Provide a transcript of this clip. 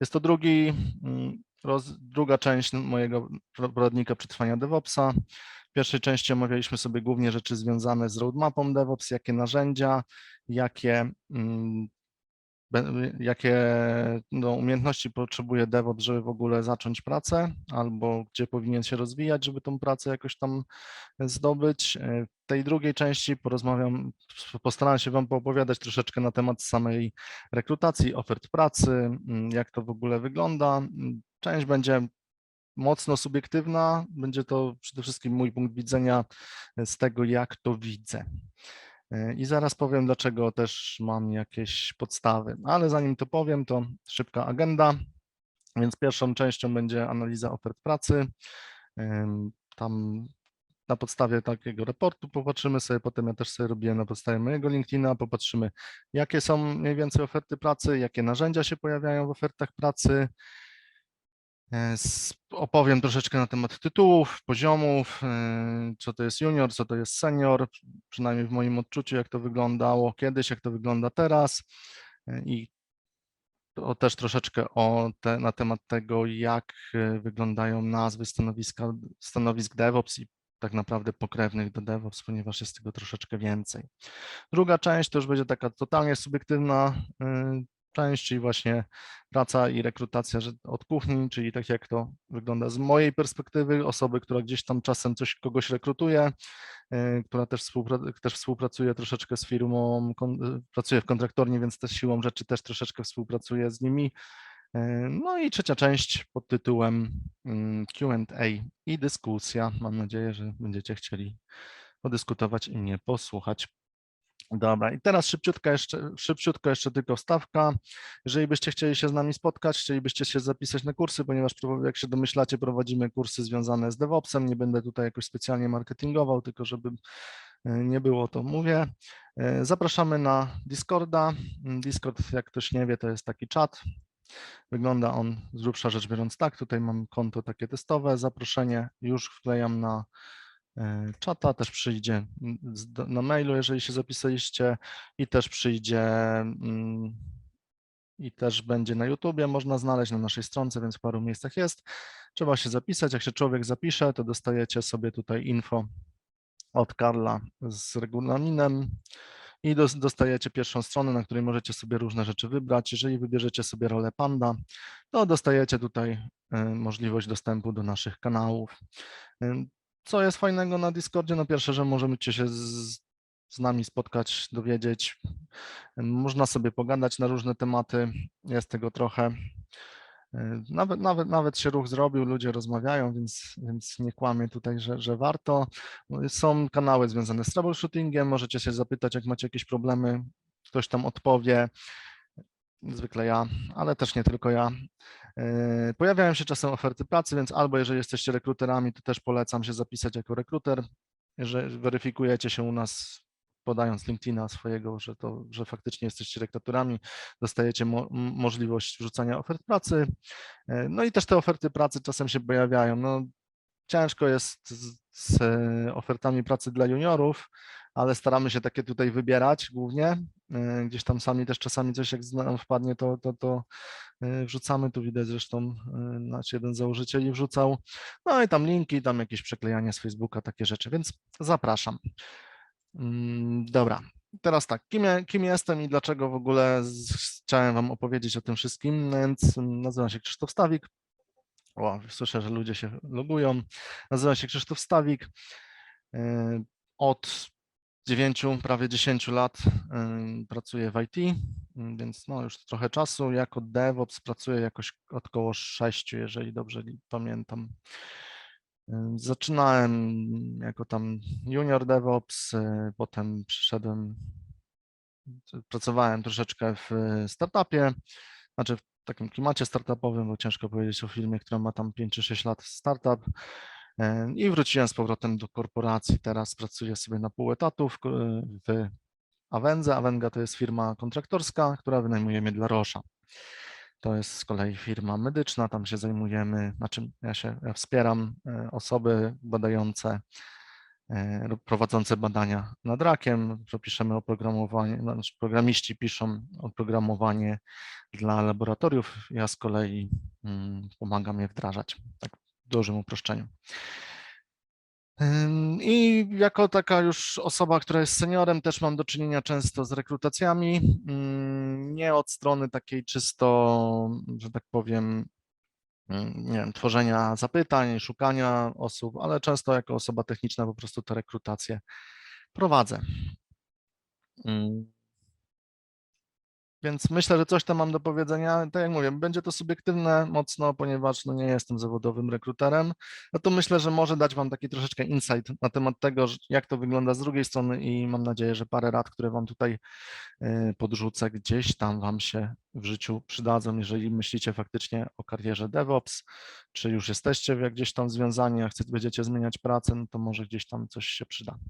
Jest to drugi, mm, roz, druga część mojego poradnika przetrwania DevOpsa. W pierwszej części omawialiśmy sobie głównie rzeczy związane z roadmapą DevOps, jakie narzędzia, jakie, mm, jakie no, umiejętności potrzebuje DevOps, żeby w ogóle zacząć pracę, albo gdzie powinien się rozwijać, żeby tą pracę jakoś tam zdobyć. E, W tej drugiej części porozmawiam, postaram się Wam poopowiadać troszeczkę na temat samej rekrutacji, ofert pracy, mm, jak to w ogóle wygląda. Mm, Część będzie mocno subiektywna, będzie to przede wszystkim mój punkt widzenia z tego, jak to widzę. E, I zaraz powiem, dlaczego też mam jakieś podstawy. Ale zanim to powiem, to szybka agenda. Więc pierwszą częścią będzie analiza ofert pracy. Tam na podstawie takiego raportu popatrzymy sobie, potem ja też sobie robiłem na podstawie mojego LinkedIna, popatrzymy, jakie są mniej więcej oferty pracy, jakie narzędzia się pojawiają w ofertach pracy. E, Opowiem troszeczkę na temat tytułów, poziomów, e, co to jest junior, co to jest senior, przynajmniej w moim odczuciu, jak to wyglądało kiedyś, jak to wygląda teraz e, i to też troszeczkę o te, na temat tego, jak wyglądają nazwy stanowiska, stanowisk DevOps i tak naprawdę pokrewnych do DevOps, ponieważ jest tego troszeczkę więcej. Druga część to już będzie taka totalnie subiektywna część, czyli właśnie praca i rekrutacja od kuchni, czyli tak jak to wygląda z mojej perspektywy, osoby, która gdzieś tam czasem coś kogoś rekrutuje, y, która też, współpra- też współpracuje troszeczkę z firmą, y, pracuje w kontraktornie, więc też siłą rzeczy też troszeczkę współpracuje z nimi. Y, No i trzecia część pod tytułem mm, Q&A i dyskusja. Mam nadzieję, że będziecie chcieli podyskutować i mnie posłuchać. Dobra, i teraz szybciutko jeszcze, szybciutko jeszcze tylko wstawka. Jeżeli byście chcieli się z nami spotkać, chcielibyście się zapisać na kursy, ponieważ jak się domyślacie, prowadzimy kursy związane z DevOpsem. Nie będę tutaj jakoś specjalnie marketingował, tylko żeby e, nie było, to mówię. E, Zapraszamy na Discorda. Discord, jak ktoś nie wie, to jest taki czat. Wygląda on z grubsza rzecz biorąc tak. Tutaj mam konto takie testowe. Zaproszenie już wklejam na czata, też przyjdzie mm, na mailu, jeżeli się zapisaliście i też przyjdzie mm, i też będzie na YouTubie, można znaleźć na naszej stronce, więc w paru miejscach jest. Trzeba się zapisać, jak się człowiek zapisze, to dostajecie sobie tutaj info od Karla z regulaminem i dos- dostajecie pierwszą stronę, na której możecie sobie różne rzeczy wybrać. Jeżeli wybierzecie sobie rolę Panda, to dostajecie tutaj e, możliwość dostępu do naszych kanałów. Co jest fajnego na Discordzie? No pierwsze, że możemy się z, z nami spotkać, dowiedzieć. Można sobie pogadać na różne tematy, jest tego trochę. Nawet, nawet, nawet się ruch zrobił, ludzie rozmawiają, więc, więc nie kłamię tutaj, że, że warto. Są kanały związane z troubleshootingiem, możecie się zapytać, jak macie jakieś problemy, ktoś tam odpowie, zwykle ja, ale też nie tylko ja. Yy, Pojawiają się czasem oferty pracy, więc albo jeżeli jesteście rekruterami, to też polecam się zapisać jako rekruter. Jeżeli weryfikujecie się u nas, podając LinkedIna swojego, że, to, że faktycznie jesteście rekruterami, dostajecie mo możliwość wrzucania ofert pracy. Yy, No i też te oferty pracy czasem się pojawiają. No, ciężko jest z, z e, ofertami pracy dla juniorów, ale staramy się takie tutaj wybierać głównie. Yy, Gdzieś tam sami też czasami coś jak nam wpadnie, to, to, to y, wrzucamy, tu widać zresztą y, nasz jeden z założycieli wrzucał, no i tam linki, tam jakieś przeklejanie z Facebooka, takie rzeczy, więc zapraszam. Mm, Dobra, teraz tak, kim, ja, kim jestem i dlaczego w ogóle chciałem Wam opowiedzieć o tym wszystkim, więc nazywam się Krzysztof Stawik, o, słyszę, że ludzie się logują, nazywam się Krzysztof Stawik, od 9, prawie 10 lat pracuję w IT, więc no już trochę czasu. Jako DevOps pracuję jakoś około 6, jeżeli dobrze pamiętam. Zaczynałem jako tam junior DevOps, y, potem przyszedłem, pracowałem troszeczkę w y, startupie, znaczy w takim klimacie startupowym, bo ciężko powiedzieć o firmie, która ma tam 5 czy 6 lat startup. E, I wróciłem z powrotem do korporacji. Teraz pracuję sobie na pół etatu w, ko- w Avenze. Avenga to jest firma kontraktorska, która wynajmuje mnie dla Rosza. To jest z kolei firma medyczna, tam się zajmujemy, znaczy ja się ja wspieram e, osoby badające e, prowadzące badania nad rakiem, piszemy oprogramowanie, znaczy programiści piszą oprogramowanie dla laboratoriów, ja z kolei mm, pomagam je wdrażać, tak w dużym uproszczeniu. I jako taka już osoba, która jest seniorem, też mam do czynienia często z rekrutacjami, nie od strony takiej czysto, że tak powiem, nie wiem, tworzenia zapytań, szukania osób, ale często jako osoba techniczna po prostu te rekrutacje prowadzę. Więc myślę, że coś tam mam do powiedzenia. Tak jak mówię, będzie to subiektywne mocno, ponieważ no nie jestem zawodowym rekruterem. No to myślę, że może dać Wam taki troszeczkę insight na temat tego, jak to wygląda z drugiej strony i mam nadzieję, że parę rad, które Wam tutaj y, podrzucę, gdzieś tam Wam się w życiu przydadzą, jeżeli myślicie faktycznie o karierze DevOps, czy już jesteście gdzieś tam związani, a chcecie, będziecie zmieniać pracę, no to może gdzieś tam coś się przyda.